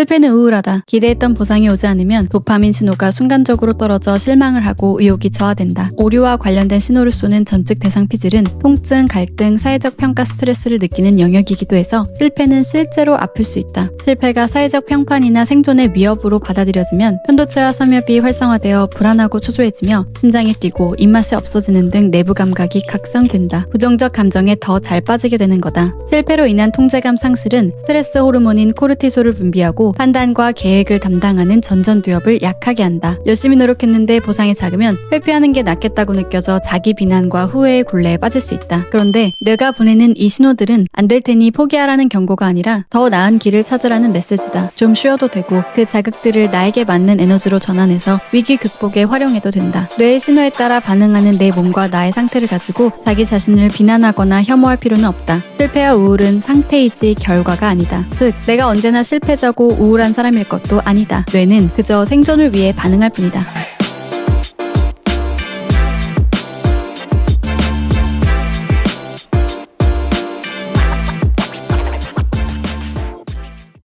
실패는 우울하다. 기대했던 보상이 오지 않으면 도파민 신호가 순간적으로 떨어져 실망을 하고 의욕이 저하된다. 오류와 관련된 신호를 쏘는 전직 대상 피질은 통증, 갈등, 사회적 평가 스트레스를 느끼는 영역이기도 해서 실패는 실제로 아플 수 있다. 실패가 사회적 평판이나 생존의 위협으로 받아들여지면 편도체와 섬엽이 활성화되어 불안하고 초조해지며 심장이 뛰고 입맛이 없어지는 등 내부 감각이 각성된다. 부정적 감정에 더 잘 빠지게 되는 거다. 실패로 인한 통제감 상실은 스트레스 호르몬인 코르티솔을 분비 판단과 계획을 담당하는 전전두엽을 약하게 한다. 열심히 노력했는데 보상이 작으면 회피하는 게 낫겠다고 느껴져 자기 비난과 후회의 굴레에 빠질 수 있다. 그런데 뇌가 보내는 이 신호들은 안 될 테니 포기하라는 경고가 아니라 더 나은 길을 찾으라는 메시지다. 좀 쉬어도 되고 그 자극들을 나에게 맞는 에너지로 전환해서 위기 극복에 활용해도 된다. 뇌의 신호에 따라 반응하는 내 몸과 나의 상태를 가지고 자기 자신을 비난하거나 혐오할 필요는 없다. 실패와 우울은 상태이지 결과가 아니다. 즉, 내가 언제나 실패자고 우울한 사람일 것도 아니다. 뇌는 그저 생존을 위해 반응할 뿐이다.